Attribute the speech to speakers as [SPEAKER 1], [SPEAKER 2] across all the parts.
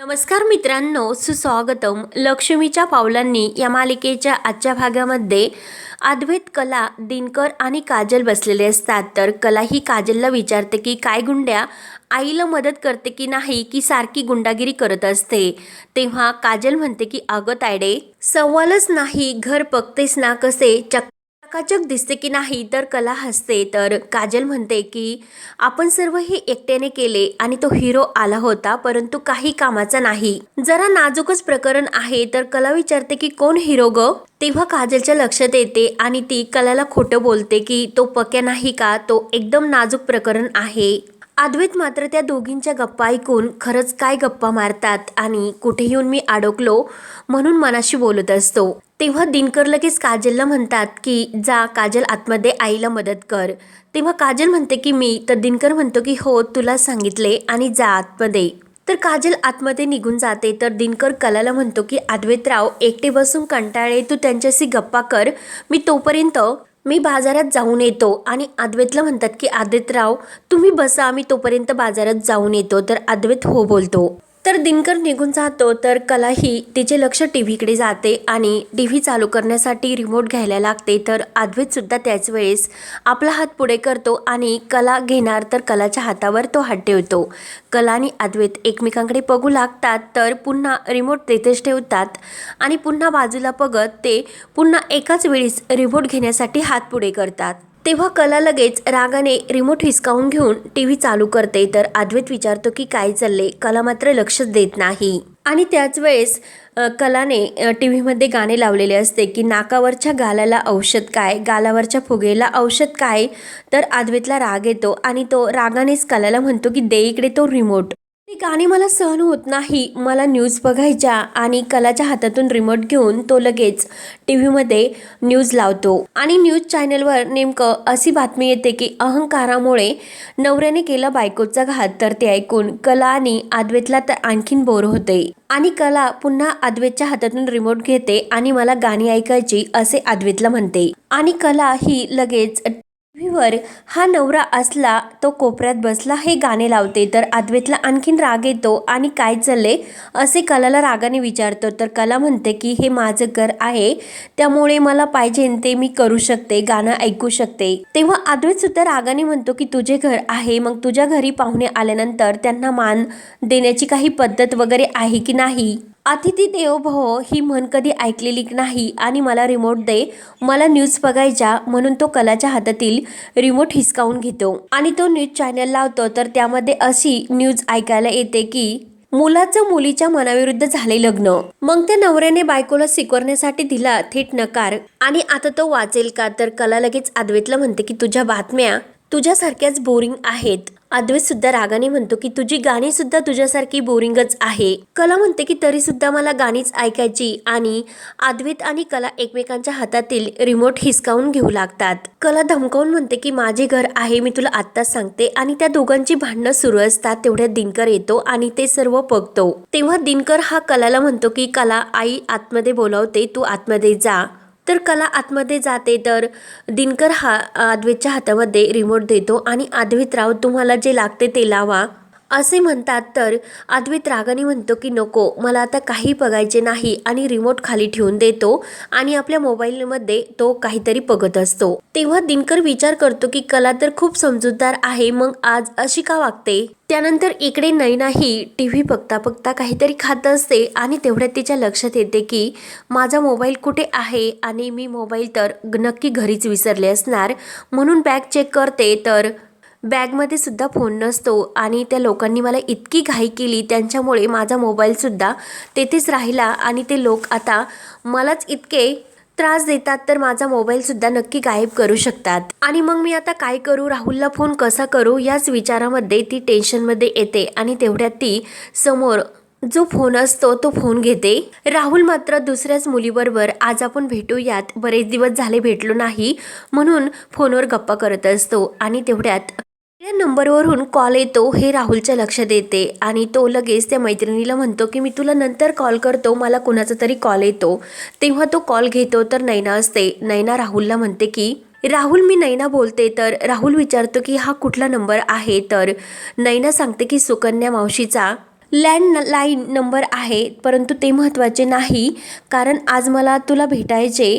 [SPEAKER 1] नमस्कार मित्रांनो सुस्वागतम. लक्ष्मीच्या पावलांनी या मालिकेच्या आजच्या भागामध्ये अद्वैत कला दिनकर आणि काजल बसलेले असतात. तर कला ही काजलला विचारते की काय गुंड्या? आईला मदत करते की नाही की सारखी गुंडागिरी करत असते? तेव्हा काजल म्हणते की अगं तायडे सवालच नाही घर बघतेस ना कसे? चक्क चकाचक दिसते की नाही तर कला हसते. तर काजल म्हणते की आपण सर्व हे एकट्याने केले आणि तो हिरो आला होता परंतु काही कामाचा नाही. जरा नाजूकच प्रकरण आहे तर कला विचारते की कोण हिरो ग? तेव्हा काजलच्या लक्षात येते आणि ती कलाला खोटं बोलते की तो पक्या नाही का? तो एकदम नाजूक प्रकरण आहे. अद्वैत मात्र त्या दोघींच्या गप्पा ऐकून खरंच काय गप्पा मारतात आणि कुठे येऊन मी अडकलो म्हणून मनाशी बोलत असतो. तेव्हा दिनकर लगेच काजलला म्हणतात की जा काजल आतमध्ये आईला मदत कर. तेव्हा काजल म्हणते की मी. तर दिनकर म्हणतो की हो तुला सांगितले आणि जा आतमध्ये. तर काजल आतमध्ये निघून जाते. तर दिनकर कलाला म्हणतो की अद्वैतराव एकटे बसून कंटाळे तू त्यांच्याशी गप्पा कर. मी तोपर्यंत मी बाजारात जाऊन येतो आणि अद्वैतला म्हणतात की आदित्यराव तुम्ही बसा आम्ही तोपर्यंत बाजारात जाऊन येतो. तर अद्वैत हो बोलतो. तर दिनकर निघून जातो तर कला ही तिचे लक्ष टी व्हीकडे जाते आणि टी व्ही चालू करण्यासाठी रिमोट घ्यायला लागते. तर अद्वैतसुद्धा त्याच वेळेस आपला हात पुढे करतो आणि कला घेणार तर कलाच्या हातावर तो हात ठेवतो. कला आणि अद्वैत एकमेकांकडे बघू लागतात तर पुन्हा रिमोट तेथेच ठेवतात आणि पुन्हा बाजूला बघत ते पुन्हा एकाच वेळीस रिमोट घेण्यासाठी हात पुढे करतात. तेव्हा कला लगेच रागाने रिमोट हिसकावून घेऊन टी व्ही चालू करते. तर अद्वैत विचारतो की काय चालले कला मात्र लक्षच देत नाही. आणि त्याच वेळेस कलाने टी व्हीमध्ये गाणे लावलेले असते की नाकावरच्या गालाला औषध काय? गालावरच्या फुगेला औषध काय? तर अद्वैतला राग येतो आणि तो रागानेच कलाला म्हणतो की दे इकडे तो रिमोट ती गाणी मला सहन होत नाही. मला न्यूज बघायच्या आणि कलाच्या हातातून रिमोट घेऊन तो लगेच टी व्हीमध्ये न्यूज लावतो. आणि न्यूज चॅनलवर नेमकं अशी बातमी येते की अहंकारामुळे नवऱ्याने केला बायकोचा घात. तर ते ऐकून कला आणि अद्वैतला तर आणखीन बोर होते. आणि कला पुन्हा अद्वैतच्या हातातून रिमोट घेते आणि मला गाणी ऐकायची असे आदवेतला म्हणते. आणि कला ही लगेच टीव्हीवर हा नवरा असला तो कोपऱ्यात बसला हे गाणे लावते. तर अद्वैतला आणखीन राग येतो आणि काय चालले असे कलाला रागाने विचारतो. तर कला म्हणते की हे माझं घर आहे. त्यामुळे मला पाहिजे ते मी करू शकते गाणं ऐकू शकते. तेव्हा अद्वैत सुद्धा रागाने म्हणतो की तुझे घर आहे. मग तुझ्या घरी पाहुणे आल्यानंतर त्यांना मान देण्याची काही पद्धत वगैरे आहे की नाही? अतिथी देवो भव ही म्हण कधी ऐकलेली नाही आणि मला रिमोट दे मला न्यूज बघायच्या म्हणून तो कलाच्या हातातील रिमोट हिसकावून घेतो. आणि तो न्यूज चॅनल लावतो तर त्यामध्ये अशी न्यूज ऐकायला येते की मुलाचं मुलीच्या मनाविरुद्ध झाले लग्न. मग त्या नवऱ्याने बायकोला स्वीकारण्यासाठी दिला थेट नकार. आणि आता तो वाचेल का? तर कला लगेच अद्वैतला म्हणते की तुझ्या बातम्या तुझ्यासारख्याच बोरिंग आहेत. अद्वैतसुद्धा रागाने म्हणतो की तुझी गाणी सुद्धा तुझ्यासारखी बोरिंगच आहे. कला म्हणते की तरी सुद्धा मला गाणीच ऐकायची आणि अद्वैत आणि कला एकमेकांच्या हातातील रिमोट हिसकावून घेऊ लागतात. कला धमकावून म्हणते की माझे घर आहे मी तुला आत्ताच सांगते आणि त्या दोघांची भांडणं सुरू असतात तेवढ्या दिनकर येतो आणि ते सर्व बघतो. तेव्हा दिनकर हा कलाला म्हणतो की कला आई आतमध्ये बोलावते तू आतमध्ये जा. तर कला आतमध्ये जाते तर दिनकर हा अद्वैतच्या हातामध्ये रिमोट देतो. आणि अद्वैतराव तुम्हाला जे लागते ते लावा. असे म्हणतात तर अद्वैत रागाने म्हणतो की नको मला आता काही बघायचे नाही आणि रिमोट खाली ठेवून देतो आणि आपल्या मोबाईलमध्ये तो काहीतरी बघत असतो. तेव्हा दिनकर विचार करतो की कला तर खूप समजूतदार आहे मग आज अशी का वागते? त्यानंतर इकडे नैनाही टी व्ही बघता बघता काहीतरी खात असते आणि तेवढ्यात तिच्या लक्षात येते की माझा मोबाईल कुठे आहे आणि मी मोबाईल तर नक्की घरीच विसरले असणार म्हणून बॅग चेक करते तर बॅगमध्ये सुद्धा फोन नसतो आणि त्या लोकांनी मला इतकी घाई केली त्यांच्यामुळे माझा मोबाईलसुद्धा तेथेच राहिला आणि ते लोक आता मलाच इतके त्रास देतात तर माझा मोबाईलसुद्धा नक्की गायब करू शकतात. आणि मग मी आता काय करू? राहुलला फोन कसा करू? याच विचारामध्ये ती टेन्शनमध्ये येते आणि तेवढ्यात ती समोर जो फोन असतो तो फोन घेते. राहुल मात्र दुसऱ्याच मुलीबरोबर आज आपण भेटूयात. बरेच दिवस झाले भेटलो नाही. म्हणून फोनवर गप्पा करत असतो आणि तेवढ्यात या नंबरवरून कॉल येतो हे राहुलच्या लक्षात येते आणि तो लगेच त्या मैत्रिणीला म्हणतो की मी तुला नंतर कॉल करतो मला कुणाचा तरी कॉल येतो. तेव्हा तो कॉल घेतो तर नैना असते. नैना राहुलला म्हणते की राहुल मी नैना बोलते. तर राहुल विचारतो की हा कुठला नंबर आहे? तर नैना सांगते की सुकन्या मावशीचा लँडलाईन नंबर आहे परंतु ते महत्त्वाचे नाही कारण आज मला तुला भेटायचे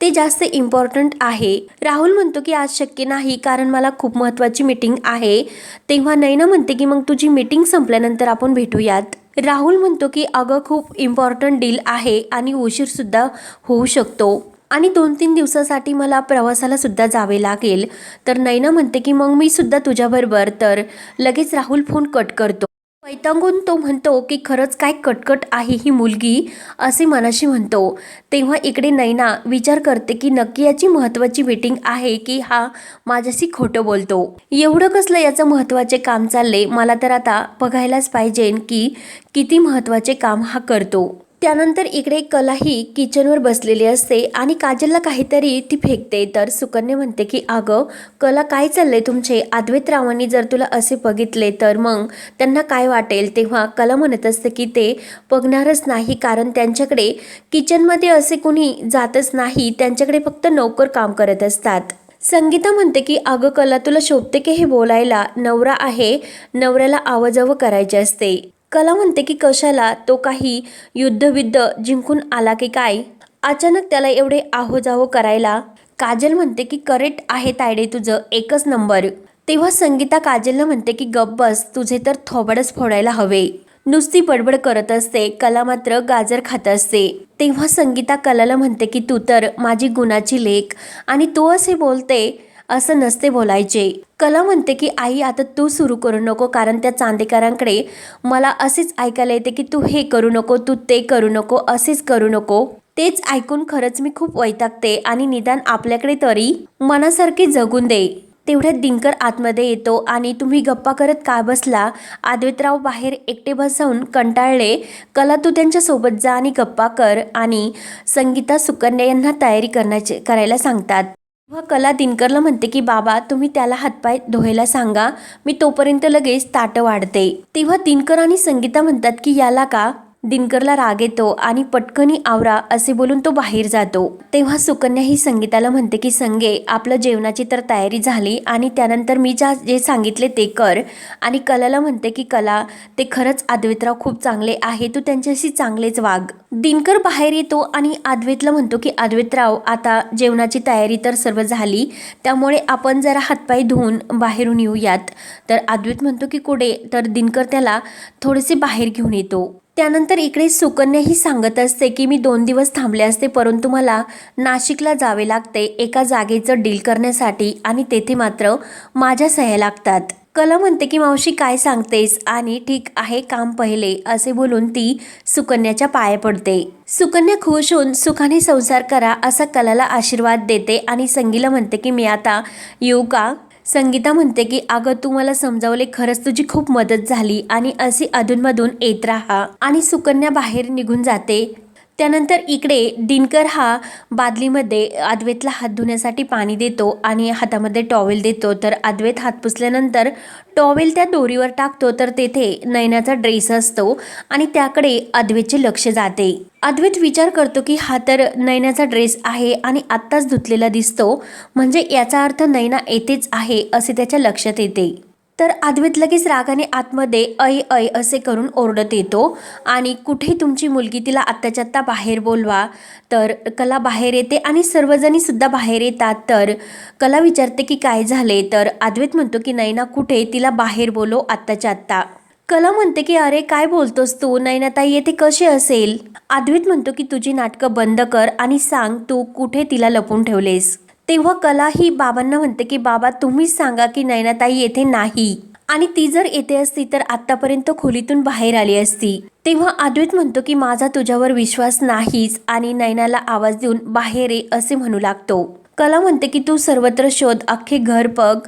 [SPEAKER 1] ते जास्त इम्पॉर्टंट आहे. राहुल म्हणतो की आज शक्य नाही कारण मला खूप महत्त्वाची मीटिंग आहे. तेव्हा नैना म्हणते की मग तुझी मीटिंग संपल्यानंतर आपण भेटूयात. राहुल म्हणतो की अगं खूप इम्पॉर्टंट डील आहे आणि उशीरसुद्धा होऊ शकतो आणि दोन तीन दिवसासाठी मला प्रवासाला सुद्धा जावे लागेल. तर नैना म्हणते की मग मी सुद्धा तुझ्याबरोबर. तर लगेच राहुल फोन कट करतो. वैतांगून तो म्हणतो की खरंच काय कटकट आहे ही मुलगी असे मनाशी म्हणतो. तेव्हा इकडे नैना विचार करते की नक्की याची महत्त्वाची मीटिंग आहे की हा माझ्याशी खोटं बोलतो. एवढं कसलं याचं महत्त्वाचे काम चालले मला तर आता बघायलाच पाहिजे की किती महत्त्वाचे काम हा करतो. त्यानंतर इकडे कला ही किचनवर बसलेली असते आणि काजलला काहीतरी ती फेकते. तर सुकन्या म्हणते की अगं कला काय चाललंय तुमचे? अद्वैत रावांनी जर तुला असे बघितले तर मग त्यांना काय वाटेल? तेव्हा कला म्हणत असते की ते बघणारच नाही कारण त्यांच्याकडे किचनमध्ये असे कोणी जातच नाही. त्यांच्याकडे फक्त नोकर काम करत असतात. संगीता म्हणते की अगं कला तुला शोभते की हे बोलायला नवरा आहे. नवऱ्याला आवाजावं करायचे असते. कला म्हणते की कशाला तो काही युद्धविद्ध जिंकून आला की काय? अचानक त्याला एवढे आहोजाहो करायला काजल म्हणते की करेक्ट आहे तायडे तुझं एकच नंबर. तेव्हा संगीता काजलला म्हणते की गब्बस तुझे तर थोबडच फोडायला हवे. नुसती बडबड करत असते कला मात्र गाजर खात असते. तेव्हा संगीता कलाला म्हणते की तू तर माझी गुणाची लेख. आणि तू असे बोलते असं नसते बोलायचे. कला म्हणते की आई आता तू सुरू करू नको कारण त्या चांदेकरांकडे मला असेच ऐकायला येते की तू हे करू नको तू ते करू नको असेच करू नको. तेच ऐकून खरंच मी खूप वैतागते आणि निदान आपल्याकडे तरी मनासारखे जगून दे. तेवढ्यात दिनकर आतमध्ये येतो आणि तुम्ही गप्पा करत का बसला? आद्वैतराव बाहेर एकटे बसवून कंटाळले कला तू त्यांच्यासोबत जा आणि गप्पा कर आणि संगीता सुकन्या यांना तयारी करण्याचे करायला सांगतात. तेव्हा कला दिनकरला म्हणते की बाबा तुम्ही त्याला हातपाय धुवायला सांगा. मी तोपर्यंत लगेच ताटं वाढते. तेव्हा दिनकर आणि संगीता म्हणतात की याला का दिनकरला राग येतो आणि पटकनी आवरा असे बोलून तो बाहेर जातो. तेव्हा सुकन्या ही संगीताला म्हणते की संगे आपलं जेवणाची तर तयारी झाली आणि त्यानंतर मी ज्या जे सांगितले ते कर. आणि कलाला म्हणते की कला ते खरंच आद्वेतराव खूप चांगले आहे तू त्यांच्याशी चांगलेच वाग. दिनकर बाहेर येतो आणि आद्वेतला म्हणतो की अद्वैतराव आता जेवणाची तयारी तर सर्व झाली त्यामुळे आपण जरा हातपाय धुवून बाहेरून येऊयात. तर आद्वेत म्हणतो की कुठे? तर दिनकर त्याला थोडेसे बाहेर घेऊन येतो. त्यानंतर इकडे सुकन्याही सांगत असते की मी दोन दिवस थांबले असते परंतु मला नाशिकला जावे लागते. एका जागेचं डील करण्यासाठी आणि तेथे मात्र माझ्या सह्या लागतात. कला म्हणते की मावशी काय सांगतेस? आणि ठीक आहे काम पहिले असे बोलून ती सुकन्याच्या पाया पडते. सुकन्या खुश होऊन सुखाने संसार करा असा कलाला आशीर्वाद देते आणि संगीला म्हणते की मी आता येऊ का? संगीता म्हणते की अगं तू मला समजावले खरंच तुझी खूप मदत झाली आणि अशी अधूनमधून येत राहा आणि सुकन्या बाहेर निघून जाते. त्यानंतर इकडे दिनकर हा बादलीमध्ये अद्वैतला हात धुण्यासाठी पाणी देतो आणि हातामध्ये टॉवेल देतो. तर अद्वैत हात पुसल्यानंतर टॉवेल त्या दोरीवर टाकतो तर तेथे नयनाचा ड्रेस असतो आणि त्याकडे अद्वैतचे लक्ष जाते. अद्वैत विचार करतो की हा तर नयनाचा ड्रेस आहे आणि आत्ताच धुतलेला दिसतो. म्हणजे याचा अर्थ नयना येतेच आहे असे त्याच्या लक्षात येते. तर अद्वैत लगेच रागाने आतमध्ये ऐ ऐ असे करून ओरडत येतो. आणि कुठे तुमची मुलगी तिला आत्ताच्या आत्ता बाहेर बोलवा तर कला बाहेर येते आणि सर्वजणीसुद्धा बाहेर येतात. तर कला विचारते की काय झाले? तर अद्वैत म्हणतो की नैना कुठे? तिला बाहेर बोलो आत्ताच्या आत्ता कला म्हणते की अरे काय बोलतोस तू? नैनाताई येथे कसे असेल? अद्वैत म्हणतो की तुझी नाटकं बंद कर आणि सांग तू कुठे तिला लपून ठेवलेस. तेव्हा कला ही बाबांना म्हणते की बाबा तुम्हीच सांगा की नैनाताई येथे नाही. आणि ती जर येते असती तर आतापर्यंत खोलीतून बाहेर आली असती. तेव्हा अद्वैत म्हणतो की माझा तुझ्यावर विश्वास नाहीच आणि नैनाला आवाज देऊन बाहेर ये असे म्हणू लागतो. कला म्हणते की तू सर्वत्र शोध अख्खे घर बघ.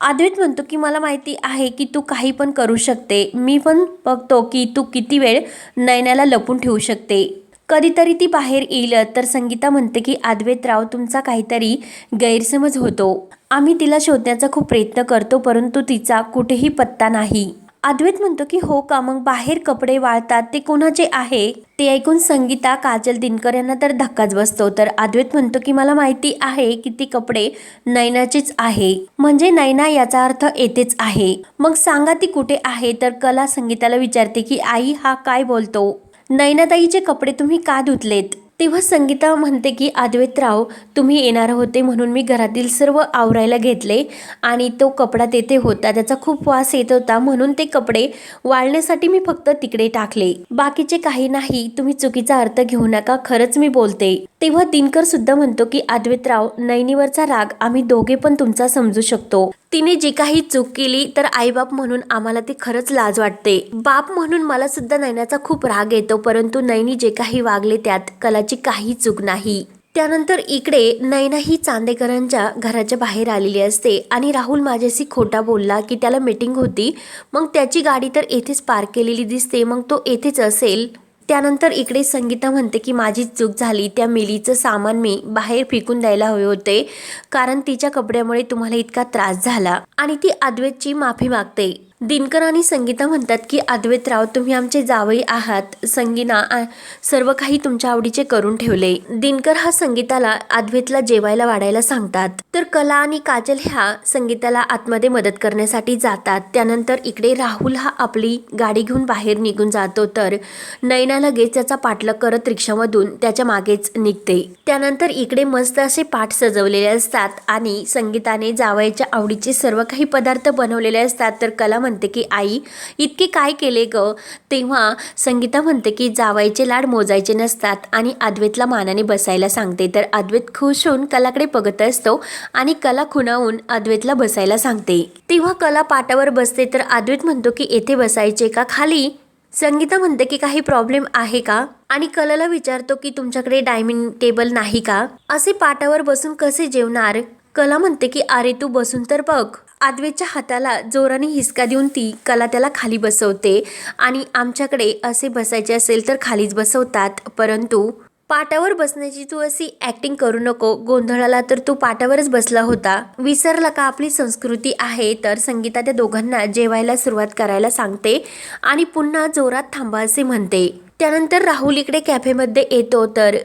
[SPEAKER 1] अद्वैत म्हणतो की मला माहिती आहे की तू काही पण करू शकते. मी पण बघतो की तू किती वेळ नयनाला लपून ठेवू शकते. कधीतरी ती बाहेर येईल तर संगीता म्हणते की अद्वैतराव तुमचा काहीतरी गैरसमज होतो. आम्ही तिला शोधण्याचा खूप प्रयत्न करतो परंतु तिचा कुठेही पत्ता नाही. अद्वैत म्हणतो की हो का? मग बाहेर कपडे वाळतात ते कोणाचे आहे? ते ऐकून संगीता काजल दिनकर यांना तर धक्काच बसतो. तर अद्वैत म्हणतो की मला माहिती आहे की ती कपडे नैनाचेच आहे. म्हणजे नैना याचा अर्थ येतेच आहे. मग सांगा ती कुठे आहे? तर कला संगीताला विचारते की आई हा काय बोलतो? नैनाताईचे कपडे तुम्ही का धुतलेत? तेव्हा संगीता म्हणते की अद्वैतराव तुम्ही येणार होते म्हणून मी घरातील सर्व आवरायला घेतले आणि तो कपडा तेथे होता. त्याचा खूप वास येत होता म्हणून ते कपडे वाळण्यासाठी मी फक्त तिकडे टाकले. बाकीचे काही नाही तुम्ही चुकीचा अर्थ घेऊ नका खरंच मी बोलते. तेव्हा दिनकर सुद्धा म्हणतो की अद्वैतराव नैनीवरचा राग आम्ही दोघे पण तुमचा समजू शकतो. तिने जी काही चूक केली तर आईबाप म्हणून आम्हाला ती खरंच लाज वाटते. बाप म्हणून मला सुद्धा नैनाचा खूप राग येतो परंतु नैनी जे काही वागले त्यात कलाची काही चूक नाही. त्यानंतर इकडे नैना ही चांदेकरांच्या घराच्या बाहेर आलेली असते आणि राहुल माझ्याशी खोटा बोलला की त्याला मीटिंग होती. मग त्याची गाडी तर येथेच पार्क केलेली दिसते मग तो येथेच असेल. त्यानंतर इकडे संगीता म्हणते की माझी चूक झाली. त्या मिलीचं सामान मी बाहेर फेकून द्यायला हवे होते. कारण तिच्या कपड्यामुळे तुम्हाला इतका त्रास झाला. आणि ती अद्वैतची माफी मागते. दिनकर आणि संगीता म्हणतात की अद्वैतराव तुम्ही आमचे जावई आहात. संगीना सर्व काही तुमच्या आवडीचे करून ठेवले. दिनकर हा संगीताला अद्वैतला जेवायला वाढायला सांगतात. तर कला आणि काजल ह्या संगीताला आतमध्ये मदत करण्यासाठी जातात. त्यानंतर इकडे राहुल हा आपली गाडी घेऊन बाहेर निघून जातो. तर नैना लगेच त्याचा पाठलाग करत रिक्षामधून त्याच्या मागेच निघते. त्यानंतर इकडे मस्त असे पाठ सजवलेले असतात आणि संगीताने जावयाच्या आवडीचे सर्व काही पदार्थ बनवलेले असतात. तर कला म्हणते की आई इतके काय केले ग? तेव्हा संगीता म्हणते की जावायचे लाड मोजायचे नसतात आणि अद्वैतला मानाने बसायला सांगते. तर अद्वैत खुश होऊन कलाकडे बघत असतो आणि कला खुणावून अद्वैतला बसायला सांगते. तेव्हा कला पाटावर बसते तर अद्वैत म्हणतो की येथे बसायचे का खाली? संगीता म्हणते की काही प्रॉब्लेम आहे का? आणि कलाला विचारतो की तुमच्याकडे डायनिंग टेबल नाही का? असे पाटावर बसून कसे जेवणार? कला म्हणते की अरे तू बसून तर बघ. आदवेच्या हाताला जोराने हिसका देऊन ती कला त्याला खाली बसवते. आणि आमच्याकडे असे बसायचे असेल तर खालीच बसवतात. परंतु पाटावर बसण्याची तू अशी ॲक्टिंग करू नको. गोंधळाला तर तू पाटावरच बसला होता. विसरला का आपली संस्कृती आहे? तर संगीता त्या दोघांना जेवायला सुरुवात करायला सांगते आणि पुन्हा जोरात थांबा असे म्हणते. त्यानंतर राहुल इकडे कॅफेमध्ये येतो तर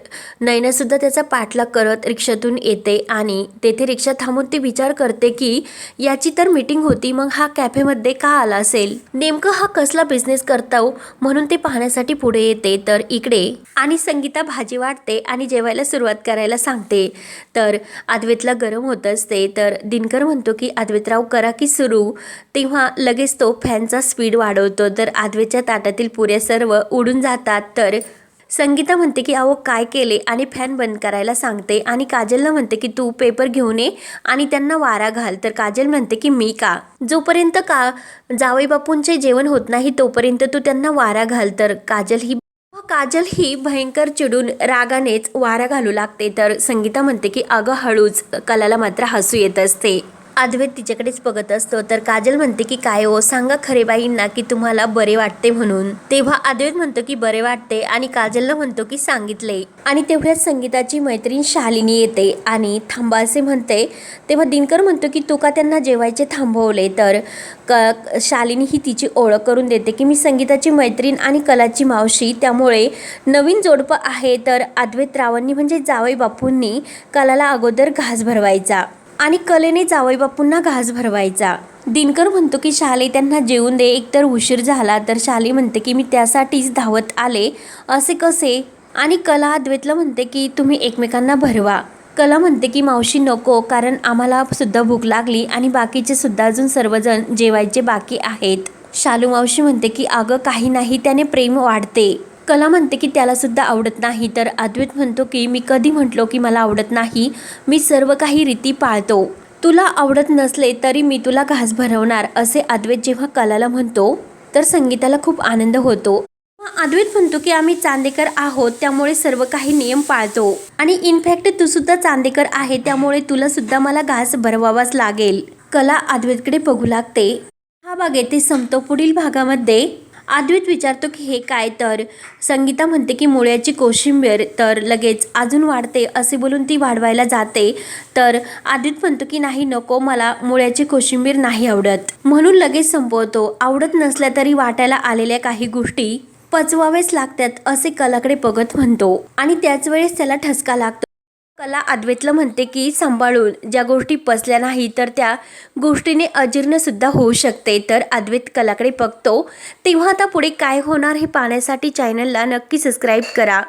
[SPEAKER 1] नैनासुद्धा त्याचा पाठलाग करत रिक्षातून येते आणि तेथे रिक्षा थांबून ती विचार करते की याची तर मीटिंग होती मग हा कॅफेमध्ये का आला असेल? नेमकं हा कसला बिझनेस करतो हो? म्हणून ते पाहण्यासाठी पुढे येते तर इकडे. आणि संगीता भाजी वाटते आणि जेवायला सुरुवात करायला सांगते. तर अद्वैतला गरम होत असते तर दिनकर म्हणतो की अद्वैतराव करा की सुरू. तेव्हा लगेच तो फॅनचा स्पीड वाढवतो तर अद्वैतच्या ताटातील पुऱ्या सर्व उडून जात राहतात तर संगीता म्हणते की अहो काय केले? आणि फॅन बंद करायला सांगते. आणि काजलला म्हणते की तू पेपर घेऊन ये आणि त्यांना वारा घाल. तर काजल म्हणते की मी का? जोपर्यंत का जावई बापूंचे जेवण होत नाही तोपर्यंत तू त्यांना वारा घाल. तर काजल ही काजल ही भयंकर चिडून रागानेच वारा घालू लागते. तर संगीता म्हणते की अगं हळूच कलाला मात्र हसू येत असते. अद्वैत तिच्याकडेच बघत असतो. तर काजल म्हणते की काय हो सांगा खरे बाईंना की तुम्हाला बरे वाटते म्हणून. तेव्हा अद्वैत म्हणतो की बरे वाटते. आणि काजलला म्हणतो की सांगितले. आणि तेवढ्याच संगीताची मैत्रीण शालिनी येते. आणि थांबा असे म्हणते तेव्हा दिनकर म्हणतो की तू का त्यांना जेवायचे थांबवले? तर क शालिनी ही तिची ओळख करून देते की मी संगीताची मैत्रीण आणि कलाची मावशी. त्यामुळे नवीन जोडपं आहे. तर अद्वैत रावांनी म्हणजे जावई बापूंनी कलाला अगोदर घास भरवायचा. आणि कलेने जावईबापूंना घास भरवायचा. दिनकर म्हणतो की शाले त्यांना जेवून दे. एकतर उशीर झाला तर शाले म्हणते की मी त्यासाठीच धावत आले. असे कसे? आणि कला अद्वैतला म्हणते की तुम्ही एकमेकांना भरवा. कला म्हणते की मावशी नको. कारण आम्हाला सुद्धा भूक लागली आणि बाकीचे सुद्धा अजून सर्वजण जेवायचे बाकी आहेत. शालू मावशी म्हणते की अगं काही नाही. त्याने प्रेम वाढते. कला म्हणते की त्यालासुद्धा आवडत नाही. तर अद्वैत म्हणतो की मी कधी म्हटलो की मला आवडत नाही? मी सर्व काही रीती पाळतो. तुला आवडत नसले तरी मी तुला घास भरवणार असे अद्वैत जेव्हा कलाला म्हणतो तर संगीताला खूप आनंद होतो. अद्वैत म्हणतो की आम्ही चांदेकर आहोत त्यामुळे सर्व काही नियम पाळतो. आणि इनफॅक्ट तू सुद्धा चांदेकर आहे त्यामुळे तुला सुद्धा मला घास भरवावाच लागेल. कला अद्वैतकडे बघू लागते. हा भाग येथे संपतो. पुढील भागामध्ये अद्वैत विचारतो की हे काय तर? संगीता म्हणते की मुळ्याची कोशिंबीर तर लगेच अजून वाढते असे बोलून ती वाढवायला जाते. तर अद्वित म्हणतो की नाही नको मला मुळ्याची कोशिंबीर नाही आवडत. म्हणून लगेच संपवतो. आवडत नसल्या तरी वाटायला आलेल्या काही गोष्टी पचवावेच लागतात असे कलाकडे बघत म्हणतो. आणि त्याच वेळेस त्याला ठसका लागतो. कला अद्वैतला म्हणते की सांभाळून ज्या गोष्टी पचल्या नाही तर त्या गोष्टीने अजीर्णसुद्धा होऊ शकते. तर अद्वैत कलाकडे बघतो. तेव्हा आता पुढे काय होणार हे पाहण्यासाठी चॅनलला नक्की सबस्क्राईब करा.